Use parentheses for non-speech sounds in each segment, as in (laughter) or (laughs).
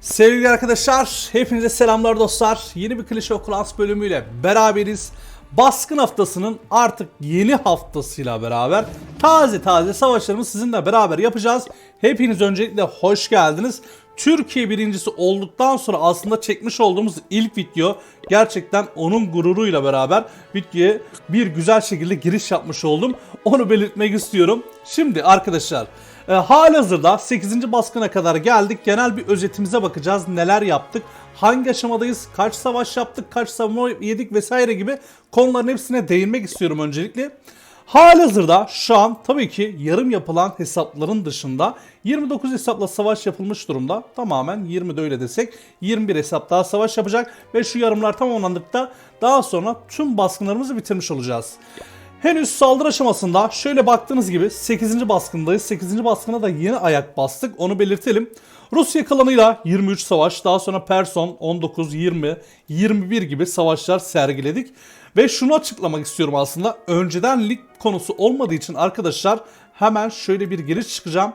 Sevgili arkadaşlar, hepinize selamlar dostlar. Yeni bir Klişe Okulans bölümüyle beraberiz. Baskın haftasının artık yeni haftasıyla beraber taze taze savaşlarımızı sizinle beraber yapacağız. Hepiniz öncelikle hoş geldiniz. Türkiye birincisi olduktan sonra aslında çekmiş olduğumuz ilk video gerçekten onun gururuyla beraber videoya bir güzel şekilde giriş yapmış oldum. Onu belirtmek istiyorum. Şimdi arkadaşlar e, halihazırda 8. baskına kadar geldik. Genel bir özetimize bakacağız. Neler yaptık? Hangi aşamadayız? Kaç savaş yaptık? Kaç savunma yedik vesaire gibi konuların hepsine değinmek istiyorum öncelikle. Halihazırda şu an tabii ki yarım yapılan hesapların dışında 29 hesapla savaş yapılmış durumda. Tamamen 20 de öyle desek 21 hesap daha savaş yapacak ve şu yarımlar tamamlandıkta daha sonra tüm baskınlarımızı bitirmiş olacağız. Henüz saldırı aşamasında şöyle baktığınız gibi 8. baskındayız. 8. baskına da yeni ayak bastık. Onu belirtelim. Rusya kalanıyla 23 savaş, daha sonra Person 19, 20, 21 gibi savaşlar sergiledik. Ve şunu açıklamak istiyorum aslında. Önceden lig konusu olmadığı için arkadaşlar hemen şöyle bir giriş çıkacağım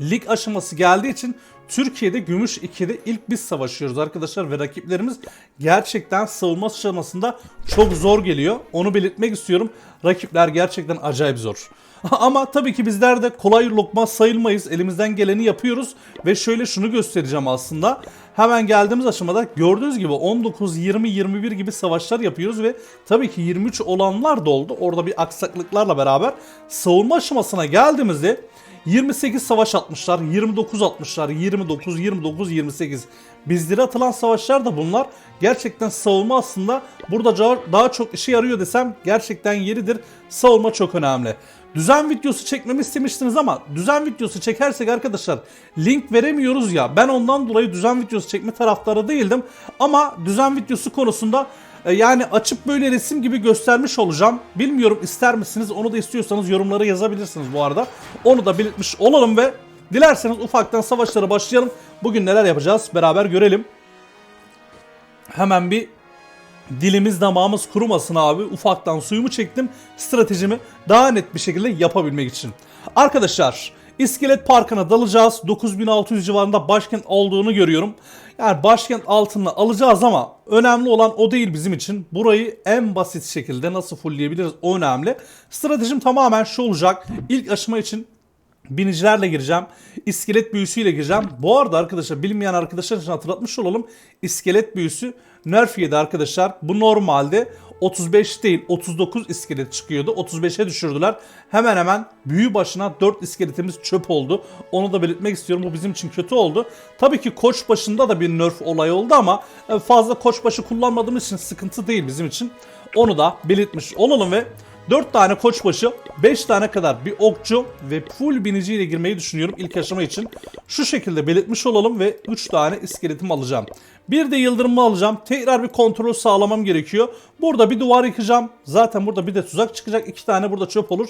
lig aşaması geldiği için Türkiye'de Gümüş 2'de ilk biz savaşıyoruz arkadaşlar ve rakiplerimiz gerçekten savunma aşamasında çok zor geliyor. Onu belirtmek istiyorum. Rakipler gerçekten acayip zor. (laughs) Ama tabii ki bizler de kolay lokma sayılmayız. Elimizden geleni yapıyoruz ve şöyle şunu göstereceğim aslında. Hemen geldiğimiz aşamada gördüğünüz gibi 19, 20, 21 gibi savaşlar yapıyoruz ve tabii ki 23 olanlar da oldu. Orada bir aksaklıklarla beraber savunma aşamasına geldiğimizde 28 savaş atmışlar, 29 atmışlar, 29, 29, 28. Bizlere atılan savaşlar da bunlar. Gerçekten savunma aslında burada daha çok işe yarıyor desem gerçekten yeridir. Savunma çok önemli. Düzen videosu çekmemi istemiştiniz ama düzen videosu çekersek arkadaşlar link veremiyoruz ya. Ben ondan dolayı düzen videosu çekme taraftarı değildim. Ama düzen videosu konusunda e, Yani açıp böyle resim gibi göstermiş olacağım. Bilmiyorum ister misiniz? Onu da istiyorsanız yorumlara yazabilirsiniz bu arada. Onu da belirtmiş olalım ve dilerseniz ufaktan savaşlara başlayalım. Bugün neler yapacağız beraber görelim. Hemen bir dilimiz damağımız kurumasın abi. Ufaktan suyumu çektim. Stratejimi daha net bir şekilde yapabilmek için. Arkadaşlar İskelet Parkı'na dalacağız. 9600 civarında başkent olduğunu görüyorum. Yani başkent altını alacağız ama önemli olan o değil bizim için. Burayı en basit şekilde nasıl fullleyebiliriz o önemli. Stratejim tamamen şu olacak. İlk aşama için binicilerle gireceğim. İskelet büyüsüyle gireceğim. Bu arada arkadaşlar bilmeyen arkadaşlar için hatırlatmış olalım. İskelet büyüsü nerf yedi arkadaşlar. Bu normalde 35 değil 39 iskelet çıkıyordu. 35'e düşürdüler. Hemen hemen büyü başına 4 iskeletimiz çöp oldu. Onu da belirtmek istiyorum. Bu bizim için kötü oldu. Tabii ki koç başında da bir nerf olayı oldu ama e, fazla koç başı kullanmadığımız için sıkıntı değil bizim için. Onu da belirtmiş olalım ve 4 tane koçbaşı, 5 tane kadar bir okçu ve full biniciyle girmeyi düşünüyorum ilk aşama için. Şu şekilde belirtmiş olalım ve 3 tane iskeletimi alacağım. Bir de yıldırımımı alacağım. Tekrar bir kontrol sağlamam gerekiyor. Burada bir duvar yıkacağım. Zaten burada bir de tuzak çıkacak. 2 tane burada çöp olur.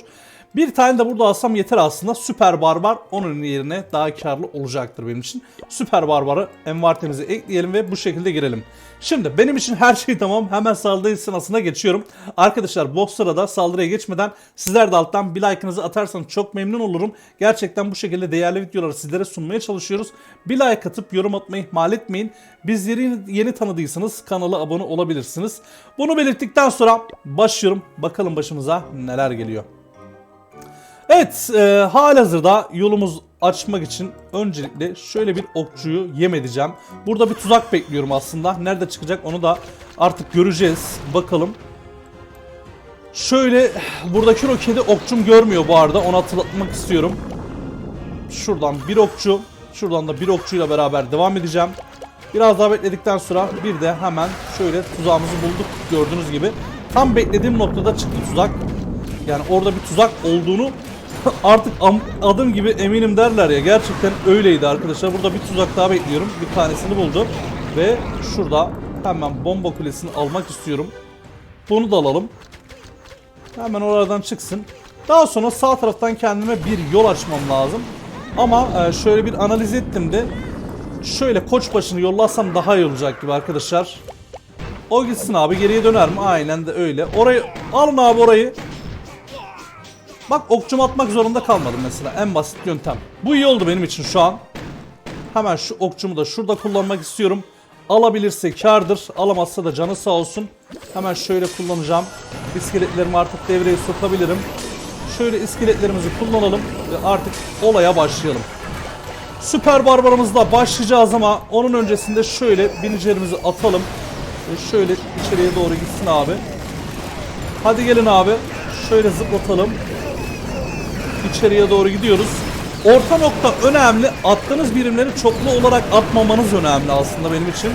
Bir tane de burada alsam yeter aslında. Süper barbar onun yerine daha karlı olacaktır benim için. Süper barbarı envartemize ekleyelim ve bu şekilde girelim. Şimdi benim için her şey tamam. Hemen saldırı sırasına geçiyorum. Arkadaşlar bu sırada saldırıya geçmeden sizler de alttan bir like'ınızı atarsanız çok memnun olurum. Gerçekten bu şekilde değerli videoları sizlere sunmaya çalışıyoruz. Bir like atıp yorum atmayı ihmal etmeyin. Bizleri yeni tanıdıysanız kanala abone olabilirsiniz. Bunu belirttikten sonra başlıyorum. Bakalım başımıza neler geliyor. Evet, e, halihazırda yolumuz açmak için öncelikle şöyle bir okçuyu yem edeceğim. Burada bir tuzak bekliyorum aslında. Nerede çıkacak onu da artık göreceğiz. Bakalım. Şöyle buradaki roketi okçum görmüyor bu arada. Onu hatırlatmak istiyorum. Şuradan bir okçu, şuradan da bir okçuyla beraber devam edeceğim. Biraz daha bekledikten sonra bir de hemen şöyle tuzağımızı bulduk gördüğünüz gibi. Tam beklediğim noktada çıktı tuzak. Yani orada bir tuzak olduğunu (laughs) artık adım gibi eminim derler ya. Gerçekten öyleydi arkadaşlar. Burada bir tuzak daha bekliyorum. Bir tanesini buldum. Ve şurada hemen bomba kulesini almak istiyorum. Bunu da alalım. Hemen oradan çıksın. Daha sonra sağ taraftan kendime bir yol açmam lazım. Ama e, şöyle bir analiz ettim de şöyle koç başını yollasam daha iyi olacak gibi arkadaşlar. O gitsin abi geriye döner mi? Aynen de öyle. Orayı alın abi orayı. Bak okçum atmak zorunda kalmadım mesela. En basit yöntem. Bu iyi oldu benim için şu an. Hemen şu okçumu da şurada kullanmak istiyorum. Alabilirse kardır. Alamazsa da canı sağ olsun. Hemen şöyle kullanacağım. İskeletlerimi artık devreye sokabilirim. Şöyle iskeletlerimizi kullanalım ve artık olaya başlayalım. Süper barbarımızla başlayacağız ama onun öncesinde şöyle binicilerimizi atalım. Ve şöyle içeriye doğru gitsin abi. Hadi gelin abi. Şöyle zıplatalım. İçeriye doğru gidiyoruz. Orta nokta önemli. Attığınız birimleri çoklu olarak atmamanız önemli aslında benim için.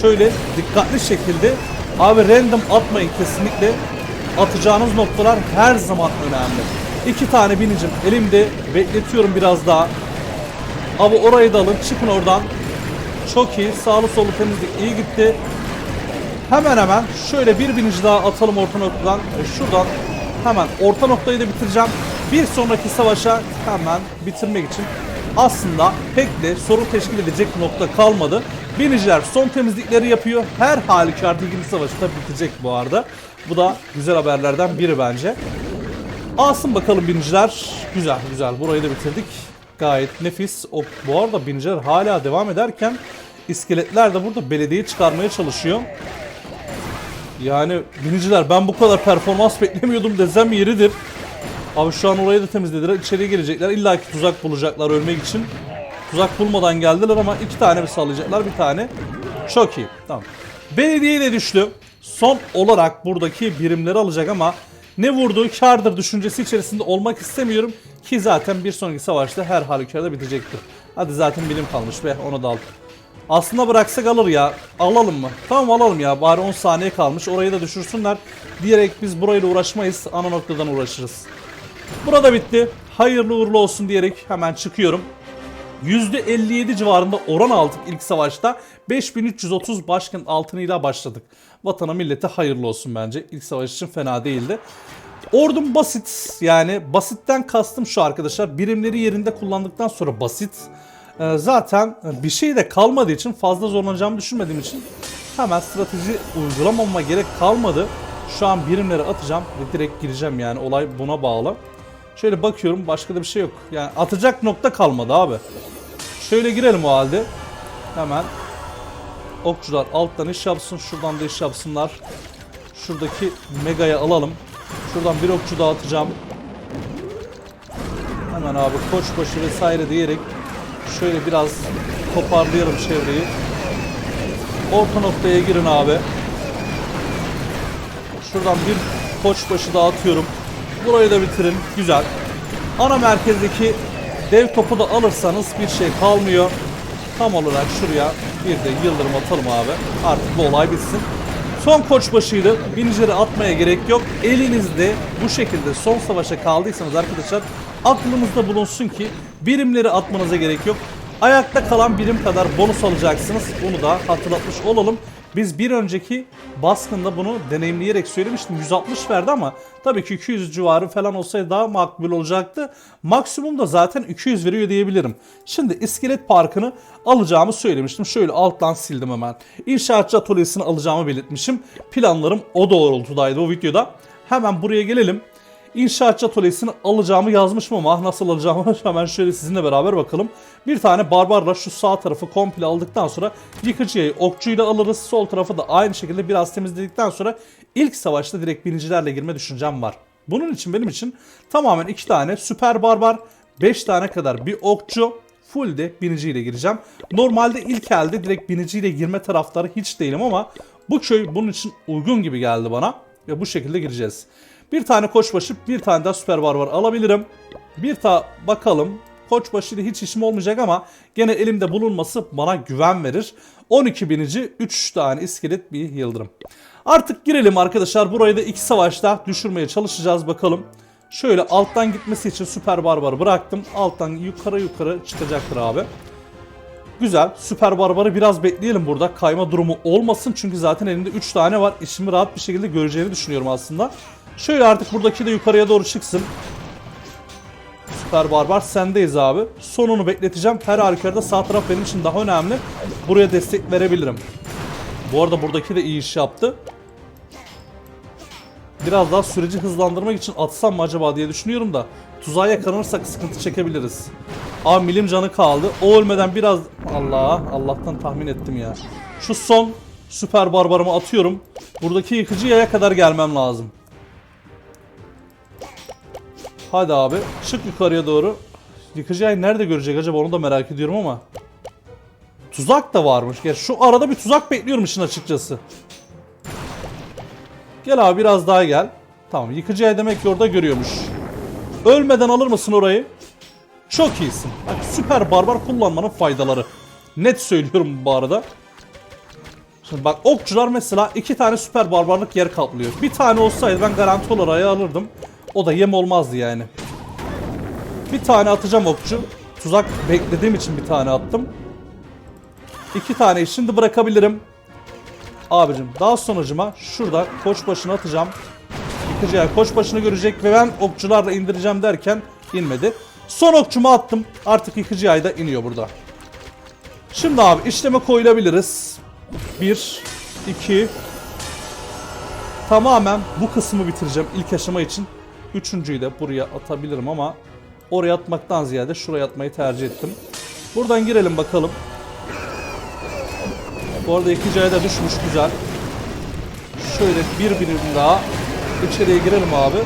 Şöyle dikkatli şekilde abi random atmayın kesinlikle. Atacağınız noktalar her zaman önemli. İki tane binicim elimde bekletiyorum biraz daha. Abi orayı da alın çıkın oradan. Çok iyi sağlı sollu temizlik iyi gitti. Hemen hemen şöyle bir binici daha atalım orta noktadan. E, Şuradan hemen orta noktayı da bitireceğim. Bir sonraki savaşa hemen bitirmek için aslında pek de sorun teşkil edecek nokta kalmadı. Biniciler son temizlikleri yapıyor. Her halükarda ilgili savaşı da bitecek bu arada. Bu da güzel haberlerden biri bence. Alsın bakalım biniciler. Güzel güzel burayı da bitirdik. Gayet nefis. O, bu arada biniciler hala devam ederken iskeletler de burada belediyeyi çıkarmaya çalışıyor. Yani biniciler ben bu kadar performans beklemiyordum desem yeridir. Abi şu an orayı da temizlediler. İçeriye gelecekler. İlla ki tuzak bulacaklar ölmek için. Tuzak bulmadan geldiler ama iki tane mi sallayacaklar? Bir tane. Çok iyi. Tamam. Belediye de düştü. Son olarak buradaki birimleri alacak ama ne vurduğu kardır düşüncesi içerisinde olmak istemiyorum. Ki zaten bir sonraki savaşta her halükarda bitecektir. Hadi zaten birim kalmış be onu da al. Aslında bıraksak alır ya. Alalım mı? Tamam alalım ya. Bari 10 saniye kalmış. Orayı da düşürsünler. Diyerek biz burayla uğraşmayız. Ana noktadan uğraşırız. Burada bitti. Hayırlı uğurlu olsun diyerek hemen çıkıyorum. %57 civarında oran aldık ilk savaşta. 5330 başkent altınıyla başladık. Vatana millete hayırlı olsun bence. İlk savaş için fena değildi. Ordum basit yani basitten kastım şu arkadaşlar birimleri yerinde kullandıktan sonra basit. Ee, zaten bir şey de kalmadığı için fazla zorlanacağımı düşünmediğim için hemen strateji uygulamama gerek kalmadı. Şu an birimleri atacağım ve direkt gireceğim yani olay buna bağlı. Şöyle bakıyorum başka da bir şey yok. Yani atacak nokta kalmadı abi. Şöyle girelim o halde. Hemen okçular alttan iş yapsın. Şuradan da iş yapsınlar. Şuradaki mega'yı alalım. Şuradan bir okçu daha atacağım. Hemen abi koçbaşı vesaire diyerek şöyle biraz toparlayalım çevreyi. Orta noktaya girin abi. Şuradan bir koçbaşı daha atıyorum. Burayı da bitirin. Güzel. Ana merkezdeki dev topu da alırsanız bir şey kalmıyor. Tam olarak şuraya bir de yıldırım atalım abi. Artık bu olay bitsin. Son koçbaşıydı. Binicileri atmaya gerek yok. Elinizde bu şekilde son savaşa kaldıysanız arkadaşlar aklınızda bulunsun ki birimleri atmanıza gerek yok. Ayakta kalan birim kadar bonus alacaksınız. Bunu da hatırlatmış olalım. Biz bir önceki baskında bunu deneyimleyerek söylemiştim. 160 verdi ama tabii ki 200 civarı falan olsaydı daha makbul olacaktı. Maksimum da zaten 200 veriyor diyebilirim. Şimdi iskelet parkını alacağımı söylemiştim. Şöyle alttan sildim hemen. İnşaatçı atölyesini alacağımı belirtmişim. Planlarım o doğrultudaydı o videoda. Hemen buraya gelelim. İnşaatçı atölyesini alacağımı yazmışım ama nasıl alacağımı (laughs) hemen şöyle sizinle beraber bakalım. Bir tane barbarla şu sağ tarafı komple aldıktan sonra yıkıcıyı okçuyla alırız. Sol tarafı da aynı şekilde biraz temizledikten sonra ilk savaşta direkt binicilerle girme düşüncem var. Bunun için benim için tamamen iki tane süper barbar, 5 tane kadar bir okçu, full de biniciyle gireceğim. Normalde ilk elde direkt biniciyle girme taraftarı hiç değilim ama bu köy bunun için uygun gibi geldi bana ve bu şekilde gireceğiz. Bir tane koçbaşı, bir tane daha süper barbar alabilirim. Bir ta bakalım. Koçbaşı hiç işim olmayacak ama gene elimde bulunması bana güven verir. 12 binici, 3 tane iskelet, bir yıldırım. Artık girelim arkadaşlar. Burayı da iki savaşta düşürmeye çalışacağız bakalım. Şöyle alttan gitmesi için süper barbarı bıraktım. Alttan yukarı yukarı çıkacaktır abi. Güzel. Süper Barbar'ı biraz bekleyelim burada. Kayma durumu olmasın. Çünkü zaten elinde 3 tane var. İşimi rahat bir şekilde göreceğini düşünüyorum aslında. Şöyle artık buradaki de yukarıya doğru çıksın. Süper Barbar sendeyiz abi. Sonunu bekleteceğim. Her halükarda sağ taraf benim için daha önemli. Buraya destek verebilirim. Bu arada buradaki de iyi iş yaptı. Biraz daha süreci hızlandırmak için atsam mı acaba diye düşünüyorum da tuzağa yakalanırsak sıkıntı çekebiliriz. Abi milim canı kaldı. O ölmeden biraz... Allah Allah'tan tahmin ettim ya. Şu son süper barbarımı atıyorum. Buradaki yıkıcı yaya kadar gelmem lazım. Hadi abi çık yukarıya doğru. Yıkıcı yay nerede görecek acaba onu da merak ediyorum ama. Tuzak da varmış. Gel şu arada bir tuzak bekliyorum işin açıkçası. Gel abi biraz daha gel. Tamam yıkıcı yay demek ki orada görüyormuş. Ölmeden alır mısın orayı? Çok iyisin. Bak süper barbar kullanmanın faydaları. Net söylüyorum bu arada. Şimdi bak okçular mesela iki tane süper barbarlık yer kaplıyor. Bir tane olsaydı ben garanti olarak alırdım. O da yem olmazdı yani. Bir tane atacağım okçu. Tuzak beklediğim için bir tane attım. İki tane şimdi bırakabilirim. Abicim daha sonucuma şurada koç başını atacağım. Yıkıcıya koç başını görecek ve ben okçularla indireceğim derken inmedi. Son okçumu attım. Artık yıkıcı ayda iniyor burada. Şimdi abi işleme koyulabiliriz. 1, 2, tamamen bu kısmı bitireceğim ilk aşama için. Üçüncüyü de buraya atabilirim ama oraya atmaktan ziyade şuraya atmayı tercih ettim. Buradan girelim bakalım. Bu arada ikinci aya da düşmüş güzel. Şöyle bir birim daha içeriye girelim abi.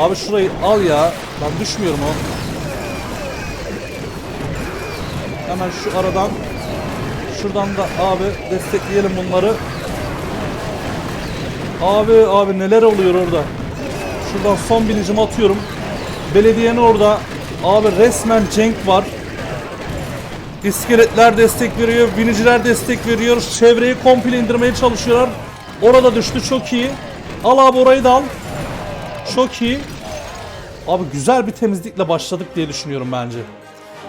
Abi şurayı al ya. Ben düşmüyorum o. Hemen şu aradan şuradan da abi destekleyelim bunları. Abi abi neler oluyor orada? Şuradan son binicimi atıyorum. Belediyenin orada abi resmen cenk var. İskeletler destek veriyor, biniciler destek veriyor. Çevreyi komple indirmeye çalışıyorlar. Orada düştü çok iyi. Al abi orayı da al. Çok iyi. Abi güzel bir temizlikle başladık diye düşünüyorum bence.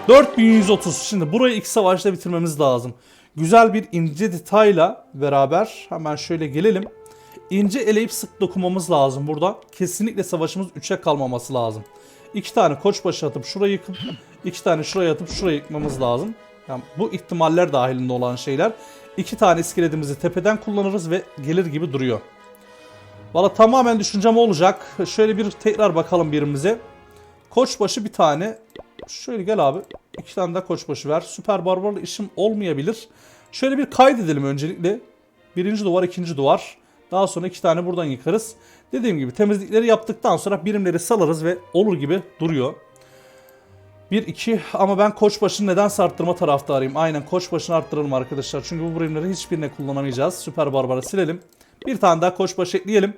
4130. Şimdi burayı ilk savaşta bitirmemiz lazım. Güzel bir ince detayla beraber hemen şöyle gelelim. İnce eleyip sık dokunmamız lazım burada. Kesinlikle savaşımız 3'e kalmaması lazım. İki tane koçbaşı atıp şurayı yıkıp iki tane şuraya atıp şurayı yıkmamız lazım. Yani bu ihtimaller dahilinde olan şeyler. İki tane iskeletimizi tepeden kullanırız ve gelir gibi duruyor. Valla tamamen düşüncem olacak. Şöyle bir tekrar bakalım birimize. Koçbaşı bir tane. Şöyle gel abi. İki tane de koçbaşı ver. Süper barbarla işim olmayabilir. Şöyle bir kaydedelim öncelikle. Birinci duvar, ikinci duvar. Daha sonra iki tane buradan yıkarız. Dediğim gibi temizlikleri yaptıktan sonra birimleri salarız ve olur gibi duruyor. 1-2 ama ben koçbaşını neden arttırma taraftarıyım. Aynen koçbaşını arttıralım arkadaşlar. Çünkü bu birimleri hiçbirine kullanamayacağız. Süper barbara silelim. Bir tane daha koçbaşı ekleyelim.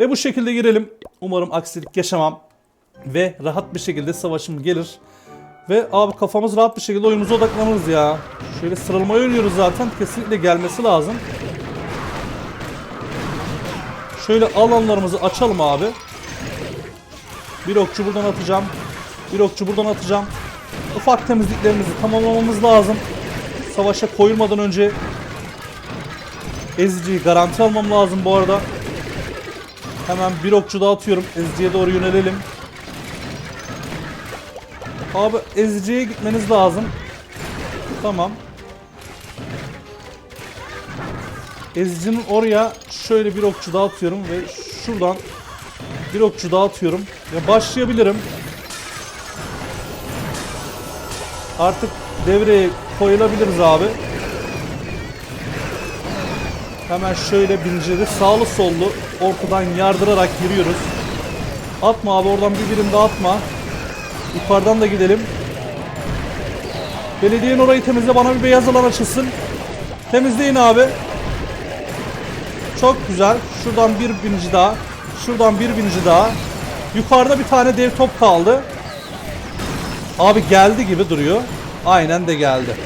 Ve bu şekilde girelim. Umarım aksilik yaşamam. Ve rahat bir şekilde savaşım gelir. Ve abi kafamız rahat bir şekilde oyunumuza odaklanırız ya. Şöyle sıralamayı oynuyoruz zaten. Kesinlikle gelmesi lazım. Şöyle alanlarımızı açalım abi. Bir okçu buradan atacağım. Bir okçu buradan atacağım. Ufak temizliklerimizi tamamlamamız lazım. Savaşa koyulmadan önce eziciyi garanti almam lazım bu arada. Hemen bir okçu daha atıyorum. Eziciye doğru yönelelim. Abi eziciye gitmeniz lazım. Tamam. Ezicinin oraya şöyle bir okçu daha atıyorum ve şuradan bir okçu daha atıyorum. Ve başlayabilirim. Artık devreye koyulabiliriz abi. Hemen şöyle bincileri sağlı sollu ortadan yardırarak giriyoruz. Atma abi oradan bir birim daha atma. Yukarıdan da gidelim. Belediyenin orayı temizle bana bir beyaz alan açılsın. Temizleyin abi. Çok güzel. Şuradan bir binici daha. Şuradan bir binici daha. Yukarıda bir tane dev top kaldı. Abi geldi gibi duruyor. Aynen de geldi.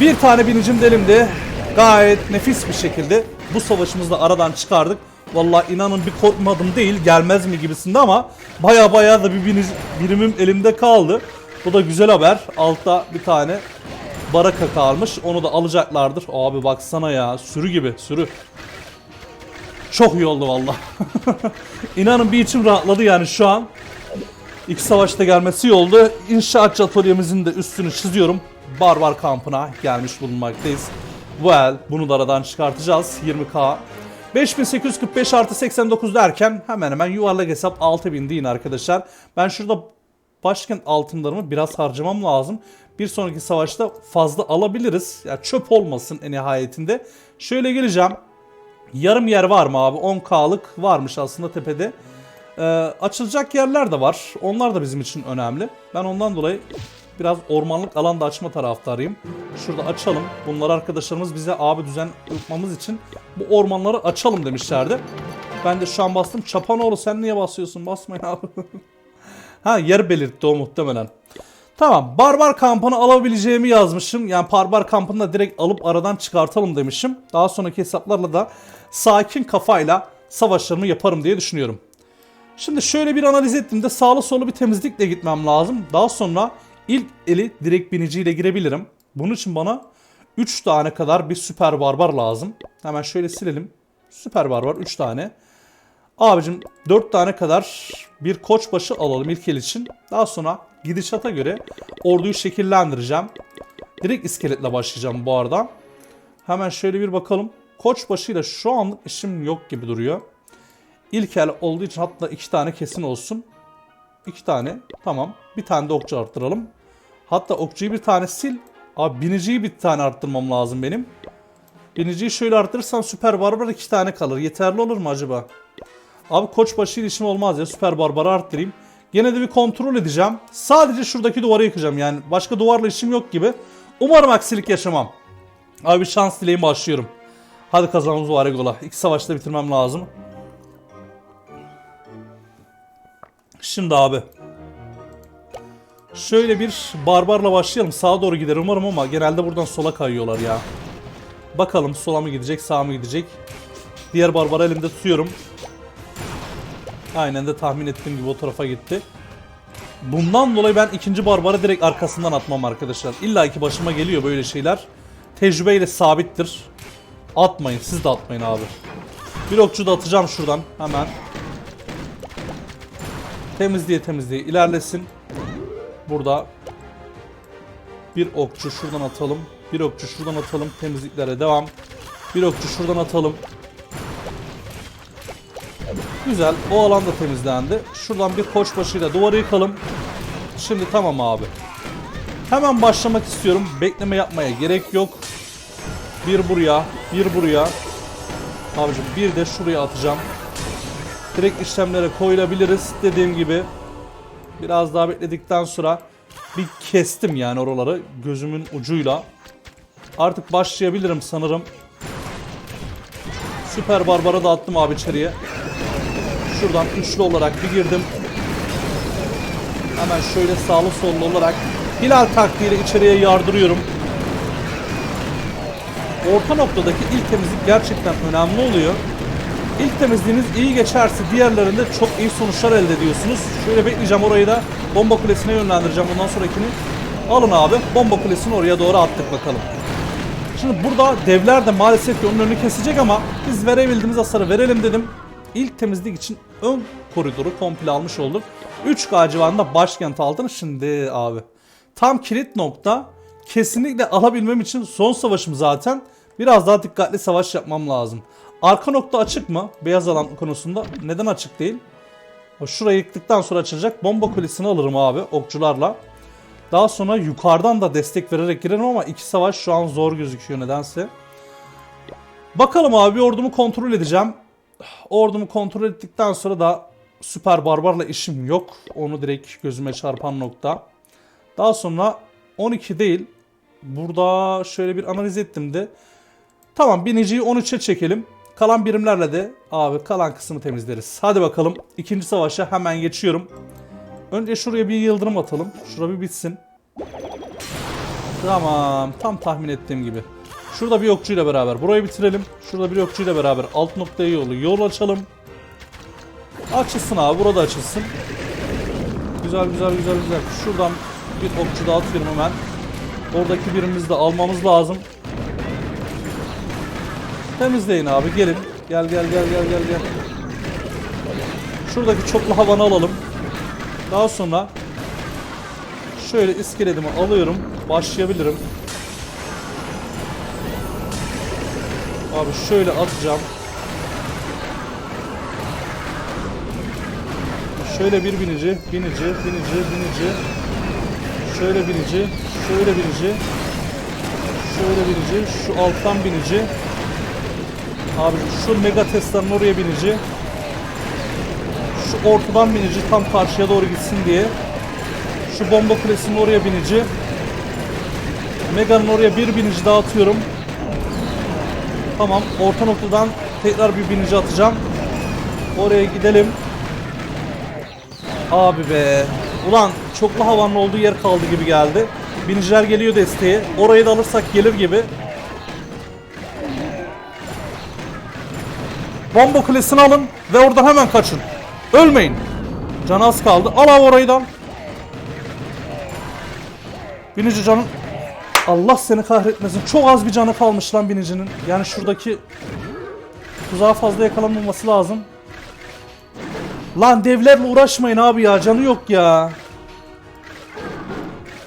Bir tane binicim delimdi. Gayet nefis bir şekilde bu savaşımızda aradan çıkardık. Vallahi inanın bir korkmadım değil gelmez mi gibisinde ama baya baya da bir binic, birimim elimde kaldı. Bu da güzel haber. Altta bir tane baraka kalmış. Onu da alacaklardır. Abi baksana ya sürü gibi sürü. Çok iyi oldu valla. (laughs) İnanın bir içim rahatladı yani şu an. İlk savaşta gelmesi iyi oldu. İnşaatçı atölyemizin de üstünü çiziyorum. Barbar kampına gelmiş bulunmaktayız. Well, bunu da aradan çıkartacağız. 20k. 5845 artı 89 derken hemen hemen yuvarlak hesap 6000 deyin arkadaşlar. Ben şurada başkent altınlarımı biraz harcamam lazım. Bir sonraki savaşta fazla alabiliriz. Ya çöp olmasın en nihayetinde. Şöyle geleceğim. Yarım yer var mı abi? 10K'lık varmış aslında tepede. Ee, açılacak yerler de var. Onlar da bizim için önemli. Ben ondan dolayı biraz ormanlık alan da açma taraftarıyım. Şurada açalım. Bunlar arkadaşlarımız bize abi düzen yapmamız için bu ormanları açalım demişlerdi. Ben de şu an bastım. Çapanoğlu sen niye basıyorsun? Basmayın abi. (laughs) ha yer belirtti o muhtemelen. Tamam. Barbar kampını alabileceğimi yazmışım. Yani barbar kampını da direkt alıp aradan çıkartalım demişim. Daha sonraki hesaplarla da sakin kafayla savaşlarımı yaparım diye düşünüyorum. Şimdi şöyle bir analiz ettiğimde sağlı solu bir temizlikle gitmem lazım. Daha sonra ilk eli direkt biniciyle girebilirim. Bunun için bana 3 tane kadar bir süper barbar lazım. Hemen şöyle silelim. Süper barbar 3 tane. Abicim 4 tane kadar bir koçbaşı alalım ilk el için. Daha sonra gidişata göre orduyu şekillendireceğim. Direkt iskeletle başlayacağım bu arada. Hemen şöyle bir bakalım. Koçbaşıyla şu anlık işim yok gibi duruyor. İlk el olduğu için hatta iki tane kesin olsun. İki tane. Tamam. Bir tane de okçu arttıralım. Hatta okçuyu bir tane sil. Abi biniciyi bir tane arttırmam lazım benim. Biniciyi şöyle arttırırsam süper barbar iki tane kalır. Yeterli olur mu acaba? Abi koçbaşı ile işim olmaz ya. Süper barbarı arttırayım. Gene de bir kontrol edeceğim. Sadece şuradaki duvarı yıkacağım. Yani başka duvarla işim yok gibi. Umarım aksilik yaşamam. Abi şans dileğim başlıyorum. Hadi kazanımız var Egola. İki savaşta bitirmem lazım. Şimdi abi. Şöyle bir barbarla başlayalım. Sağa doğru gider umarım ama genelde buradan sola kayıyorlar ya. Bakalım sola mı gidecek sağa mı gidecek. Diğer barbarı elimde tutuyorum. Aynen de tahmin ettiğim gibi o tarafa gitti. Bundan dolayı ben ikinci barbarı direkt arkasından atmam arkadaşlar. İlla ki başıma geliyor böyle şeyler. Tecrübeyle sabittir. Atmayın siz de atmayın abi. Bir okçu da atacağım şuradan hemen. Temizliğe temizliğe ilerlesin. Burada bir okçu şuradan atalım. Bir okçu şuradan atalım. Temizliklere devam. Bir okçu şuradan atalım. Güzel. O alan da temizlendi. Şuradan bir koçbaşıyla duvarı yıkalım. Şimdi tamam abi. Hemen başlamak istiyorum. Bekleme yapmaya gerek yok. Bir buraya, bir buraya. Abicim bir de şuraya atacağım. Direkt işlemlere koyulabiliriz. Dediğim gibi biraz daha bekledikten sonra bir kestim yani oraları gözümün ucuyla. Artık başlayabilirim sanırım. Süper Barbara da attım abi içeriye. Şuradan üçlü olarak bir girdim. Hemen şöyle sağlı sollu olarak Hilal taktiğiyle içeriye yardırıyorum. Orta noktadaki ilk temizlik gerçekten önemli oluyor. İlk temizliğiniz iyi geçerse diğerlerinde çok iyi sonuçlar elde ediyorsunuz. Şöyle bekleyeceğim orayı da bomba kulesine yönlendireceğim bundan sonrakini. Alın abi bomba kulesini oraya doğru attık bakalım. Şimdi burada devler de maalesef ki onun önünü kesecek ama biz verebildiğimiz hasarı verelim dedim. İlk temizlik için ön koridoru komple almış olduk. 3K civarında başkent altını şimdi abi. Tam kilit nokta kesinlikle alabilmem için son savaşım zaten. Biraz daha dikkatli savaş yapmam lazım. Arka nokta açık mı? Beyaz alan konusunda. Neden açık değil? Şurayı yıktıktan sonra açılacak. Bomba kulesini alırım abi okçularla. Daha sonra yukarıdan da destek vererek girerim ama iki savaş şu an zor gözüküyor nedense. Bakalım abi ordumu kontrol edeceğim. Ordumu kontrol ettikten sonra da süper barbarla işim yok. Onu direkt gözüme çarpan nokta. Daha sonra 12 değil. Burada şöyle bir analiz ettim de. Tamam biniciyi 13'e çekelim. Kalan birimlerle de abi kalan kısmı temizleriz. Hadi bakalım ikinci savaşa hemen geçiyorum. Önce şuraya bir yıldırım atalım. Şura bir bitsin. Tamam. Tam tahmin ettiğim gibi. Şurada bir okçuyla beraber burayı bitirelim. Şurada bir okçuyla beraber alt noktaya yolu yol açalım. Açılsın abi. Burada açılsın. Güzel güzel güzel güzel. Şuradan bir okçu daha atıyorum hemen. Oradaki birimizi de almamız lazım. Temizleyin abi gelin. Gel gel gel gel gel gel. Şuradaki çoklu havanı alalım. Daha sonra şöyle iskeletimi alıyorum. Başlayabilirim. Abi şöyle atacağım. Şöyle bir binici, binici, binici, binici. Şöyle binici, şöyle binici. Şöyle binici, şu alttan binici. Abi şu mega Tesla'nın oraya binici. Şu ortadan binici tam karşıya doğru gitsin diye. Şu bomba kulesinin oraya binici. Mega'nın oraya bir binici daha atıyorum. Tamam. Orta noktadan tekrar bir binici atacağım. Oraya gidelim. Abi be. Ulan çoklu havanın olduğu yer kaldı gibi geldi. Biniciler geliyor desteğe. Orayı da alırsak gelir gibi. Bomba kulesini alın ve oradan hemen kaçın. Ölmeyin. Can az kaldı. Al abi orayıdan. Binici canın... Allah seni kahretmesin. Çok az bir canı kalmış lan binicinin. Yani şuradaki tuzağa fazla yakalanmaması lazım. Lan devlerle uğraşmayın abi ya. Canı yok ya.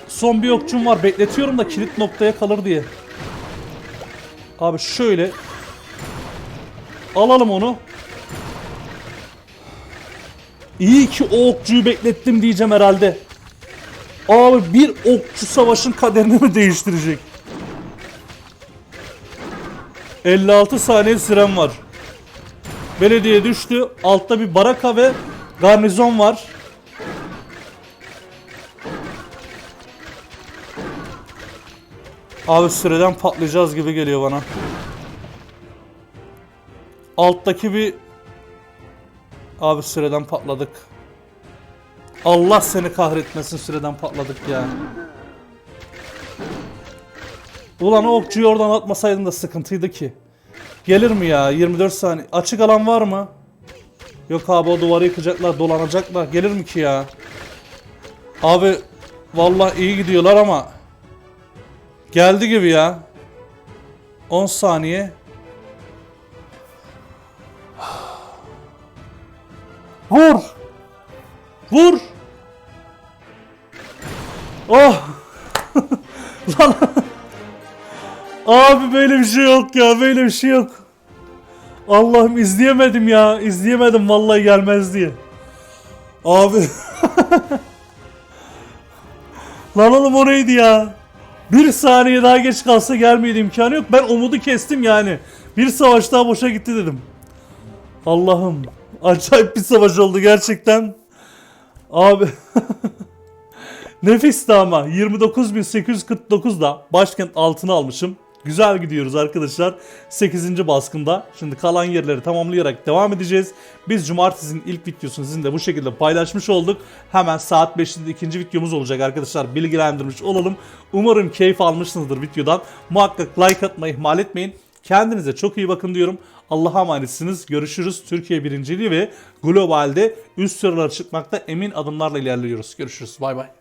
Son bir okçum var. Bekletiyorum da kilit noktaya kalır diye. Abi şöyle. Alalım onu. İyi ki o okçuyu beklettim diyeceğim herhalde. Abi bir okçu savaşın kaderini mi değiştirecek? 56 saniye sürem var. Belediye düştü. Altta bir baraka ve garnizon var. Abi süreden patlayacağız gibi geliyor bana. Alttaki bir... Abi süreden patladık. Allah seni kahretmesin süreden patladık ya. Ulan o okçuyu oradan atmasaydın da sıkıntıydı ki. Gelir mi ya 24 saniye. Açık alan var mı? Yok abi o duvarı yıkacaklar dolanacaklar. Gelir mi ki ya? Abi vallahi iyi gidiyorlar ama geldi gibi ya. 10 saniye. Vur! Vur! Oh! (laughs) Lan! Abi böyle bir şey yok ya, böyle bir şey yok. Allah'ım izleyemedim ya, izleyemedim vallahi gelmez diye. Abi. (laughs) Lan oğlum o neydi ya? Bir saniye daha geç kalsa gelmeydi imkanı yok. Ben umudu kestim yani. Bir savaş daha boşa gitti dedim. Allah'ım. Acayip bir savaş oldu gerçekten. Abi. (laughs) Nefisti ama 29.849 da başkent altına almışım. Güzel gidiyoruz arkadaşlar. 8. baskında. Şimdi kalan yerleri tamamlayarak devam edeceğiz. Biz cumartesinin ilk videosunu sizinle bu şekilde paylaşmış olduk. Hemen saat 5'te ikinci videomuz olacak arkadaşlar. Bilgilendirmiş olalım. Umarım keyif almışsınızdır videodan. Muhakkak like atmayı ihmal etmeyin. Kendinize çok iyi bakın diyorum. Allah'a emanetsiniz. Görüşürüz. Türkiye birinciliği ve globalde üst sıralara çıkmakta emin adımlarla ilerliyoruz. Görüşürüz. Bay bay.